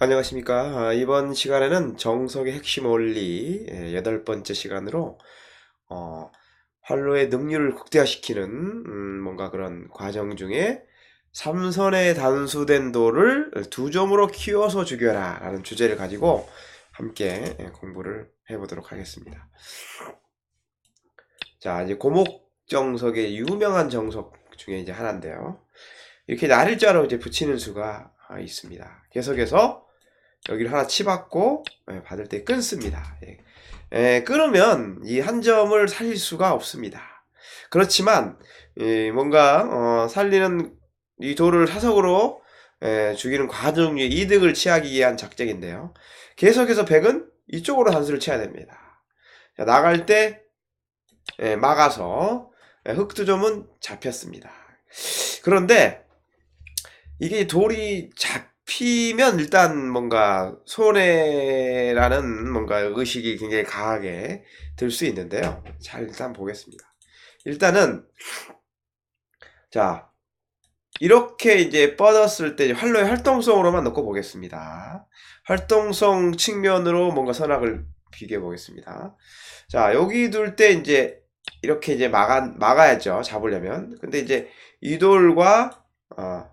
안녕하십니까. 아, 이번 시간에는 정석의 핵심 원리 예, 여덟 번째 시간으로 어, 활로의 능률을 극대화시키는 음, 뭔가 그런 과정 중에 삼선의 단수된 도를 두 점으로 키워서 죽여라 라는 주제를 가지고 함께 예, 공부를 해보도록 하겠습니다. 자, 이제 고목 정석의 유명한 정석 중에 이제 하나인데요. 이렇게 날일자로 이제 붙이는 수가 아, 있습니다. 계속해서 여기를 하나 치받고 예, 받을 때 끊습니다. 예. 예, 끊으면 이 한 점을 살릴 수가 없습니다. 그렇지만 예, 뭔가 어, 살리는 이 돌을 사석으로 예, 죽이는 과정 중에 이득을 취하기 위한 작전인데요. 계속해서 백은 이쪽으로 단수를 쳐야 됩니다. 자, 나갈 때 예, 막아서 예, 흑두점은 잡혔습니다. 그런데 이게 돌이 잡 히면 일단 뭔가 손해라는 뭔가 의식이 굉장히 강하게 들 수 있는데요. 잘 일단 보겠습니다. 일단은 자 이렇게 이제 뻗었을 때 활로의 활동성으로만 놓고 보겠습니다. 활동성 측면으로 뭔가 선악을 비교해 보겠습니다. 자 여기 둘 때 이제 이렇게 이제 막아 막아야죠. 잡으려면. 근데 이제 이 돌과 어, 어,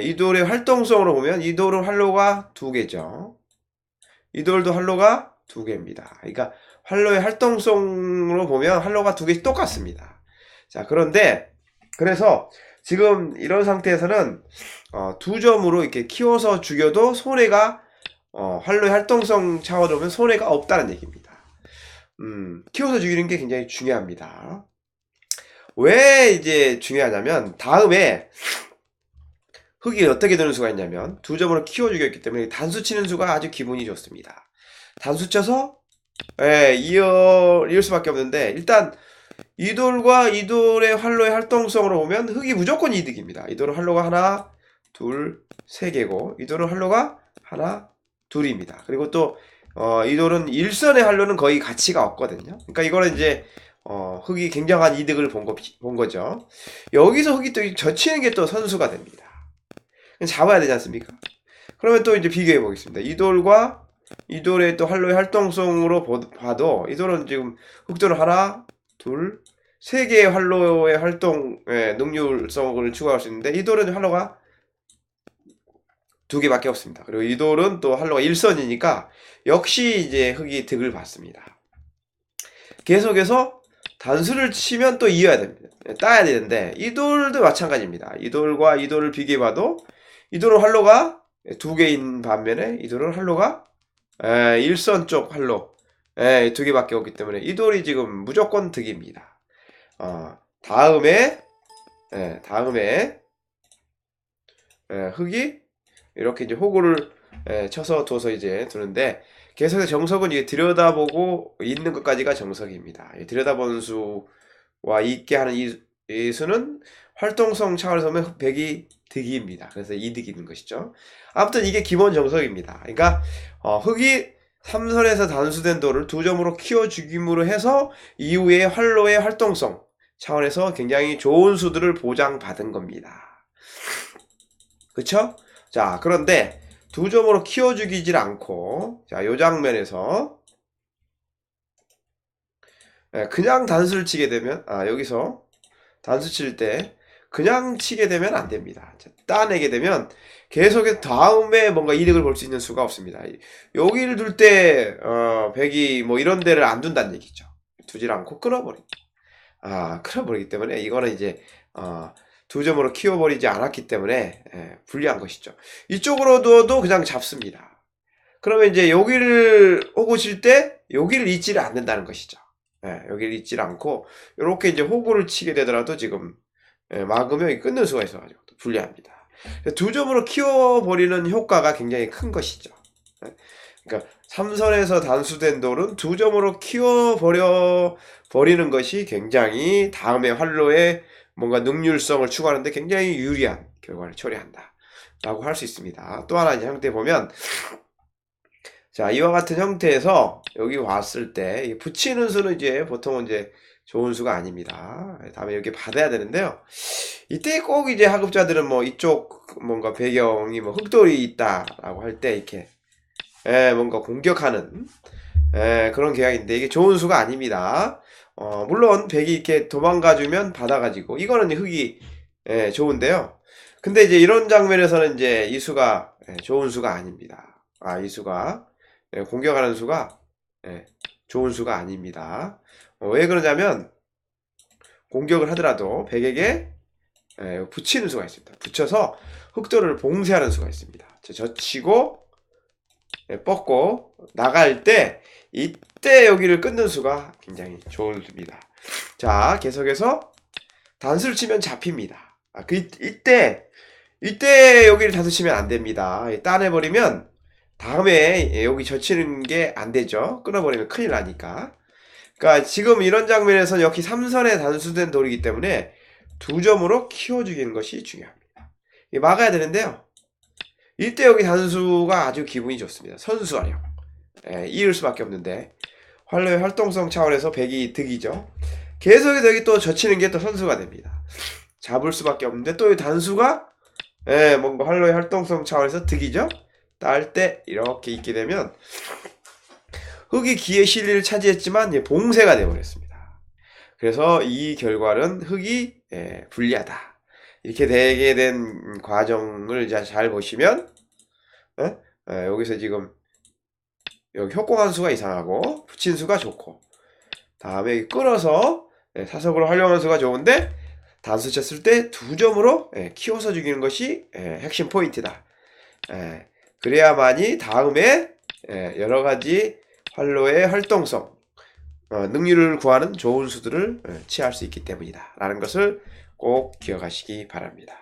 이 돌의 활동성으로 보면 이 돌은 활로가 두 개죠. 이 돌도 활로가 두 개입니다. 그러니까 활로의 활동성으로 보면 활로가 두 개씩 똑같습니다. 자, 그런데 그래서 지금 이런 상태에서는 어, 두 점으로 이렇게 키워서 죽여도 손해가 어, 활로의 활동성 차원으로 보면 손해가 없다는 얘기입니다. 음, 키워서 죽이는 게 굉장히 중요합니다. 왜 이제 중요하냐면 다음에 흙이 어떻게 되는 수가 있냐면 두 점으로 키워 죽였기 때문에 단수 치는 수가 아주 기분이 좋습니다. 단수 쳐서 예, 이어 이을 수밖에 없는데 일단 이 돌과 이 돌의 활로의 활동성으로 보면 흙이 무조건 이득입니다. 이 돌은 활로가 하나, 둘, 세 개고 이 돌은 활로가 하나, 둘입니다. 그리고 또 어, 이 돌은 일선의 활로는 거의 가치가 없거든요. 그러니까 이거는 이제 어, 흙이 굉장한 이득을 본, 거, 본 거죠. 여기서 흙이 또 젖히는 게 또 선수가 됩니다. 잡아야 되지 않습니까? 그러면 또 이제 비교해 보겠습니다. 이 돌과 이 돌의 또 활로의 활동성으로 봐도 이 돌은 지금 흑돌을 하나, 둘, 세 개의 활로의 활동 예, 능률성을 추구할 수 있는데 이 돌은 활로가 두 개밖에 없습니다. 그리고 이 돌은 또 활로가 일선이니까 역시 이제 흙이 득을 받습니다. 계속해서 단수를 치면 또 이어야 됩니다. 예, 따야 되는데 이 돌도 마찬가지입니다. 이 돌과 이 돌을 비교해봐도 이 돌은 활로가 두 개인 반면에 이 돌은 활로가 에, 일선 쪽 활로 에, 두 개밖에 없기 때문에 이 돌이 지금 무조건 득입니다. 어, 다음에 에, 다음에 에, 흙이 이렇게 이제 호구를 에, 쳐서 둬서 이제 두는데 계속해서 정석은 이게 들여다보고 있는 것까지가 정석입니다. 들여다보는 수와 있게 하는 이, 이 수는 활동성 차원에서 보면 백이 득입니다. 그래서 있는 것이죠. 아무튼 이게 기본 정석입니다. 그러니까 어, 흙이 삼선에서 단수된 돌을 두 점으로 키워 죽임으로 해서 이후에 활로의 활동성 차원에서 굉장히 좋은 수들을 보장받은 겁니다. 그쵸? 자, 그런데 두 점으로 키워 죽이질 않고, 자, 요 장면에서, 예, 그냥 단수를 치게 되면, 아, 여기서 단수 칠 때, 그냥 치게 되면 안 됩니다. 따내게 되면 계속해서 다음에 뭔가 이득을 볼 수 있는 수가 없습니다. 여기를 둘 때, 어, 백이 뭐 이런 데를 안 둔다는 얘기죠. 두질 않고 끊어버립니다. 아, 끊어버리기 때문에 이거는 이제, 어, 두 점으로 키워버리지 않았기 때문에, 예, 불리한 것이죠. 이쪽으로 둬도 그냥 잡습니다. 그러면 이제 여기를 오고 칠 때, 여기를 잊지를 않는다는 것이죠. 예, 여기를 잊지 않고, 이렇게 이제 호구를 치게 되더라도 지금 예, 막으면 끊는 수가 있어가지고 불리합니다. 두 점으로 키워버리는 효과가 굉장히 큰 것이죠. 예, 그러니까 삼선에서 단수된 돌은 두 점으로 키워버려 버리는 것이 굉장히 다음에 활로의 뭔가 능률성을 추구하는데 굉장히 유리한 결과를 초래한다. 라고 할 수 있습니다. 또 하나 형태 보면 자 이와 같은 형태에서 여기 왔을 때 붙이는 수는 이제 보통은 이제 좋은 수가 아닙니다. 다음에 여기 받아야 되는데요. 이때 꼭 이제 학급자들은 뭐 이쪽 뭔가 배경이 뭐 흑돌이 있다라고 할 때 이렇게 예, 뭔가 공격하는 예, 그런 계약인데 이게 좋은 수가 아닙니다. 어, 물론 백이 이렇게 도망가주면 받아가지고 이거는 흑이 예, 좋은데요. 근데 이제 이런 장면에서는 이제 이 수가 예, 좋은 수가 아닙니다. 아, 이 수가 예, 공격하는 수가 예, 좋은 수가 아닙니다. 어, 왜 그러냐면 공격을 하더라도 백에게 예, 붙이는 수가 있습니다. 붙여서 흑돌을 봉쇄하는 수가 있습니다. 자, 젖히고 예, 뻗고 나갈 때 이때 여기를 끊는 수가 굉장히 좋은 수입니다. 자, 계속해서 단수를 치면 잡힙니다. 아, 그 이- 이때 이때 여기를 단수 치면 안 됩니다. 따내버리면 다음에 여기 젖히는 게 안 되죠. 끊어버리면 큰일 나니까. 그러니까 지금 이런 장면에서는 여기 3선에 단수된 돌이기 때문에 두 점으로 키워주기는 것이 중요합니다. 막아야 되는데요. 이때 여기 단수가 아주 기분이 좋습니다. 선수 활용. 예, 이을 수밖에 없는데 활로의 활동성 차원에서 백이 득이죠. 계속해서 여기 또 젖히는 게 또 선수가 됩니다. 잡을 수밖에 없는데 또 이 단수가 예, 뭔가 활로의 활동성 차원에서 득이죠. 딸 때 이렇게 있게 되면 흑이 기의 실리를 차지했지만 예, 봉쇄가 되어버렸습니다. 그래서 이 결과는 흑이 예, 불리하다. 이렇게 되게 된 과정을 잘 보시면 예? 예, 여기서 지금 여기 협공한 수가 이상하고 붙인 수가 좋고 다음에 끌어서 예, 사석으로 활용하는 수가 좋은데 단수 쳤을 때 두 점으로 예, 키워서 죽이는 것이 예, 핵심 포인트다. 예, 그래야만이 다음에 예, 여러 가지 활로의 활동성, 어, 능률을 구하는 좋은 수들을 예, 취할 수 있기 때문이다. 라는 것을 꼭 기억하시기 바랍니다.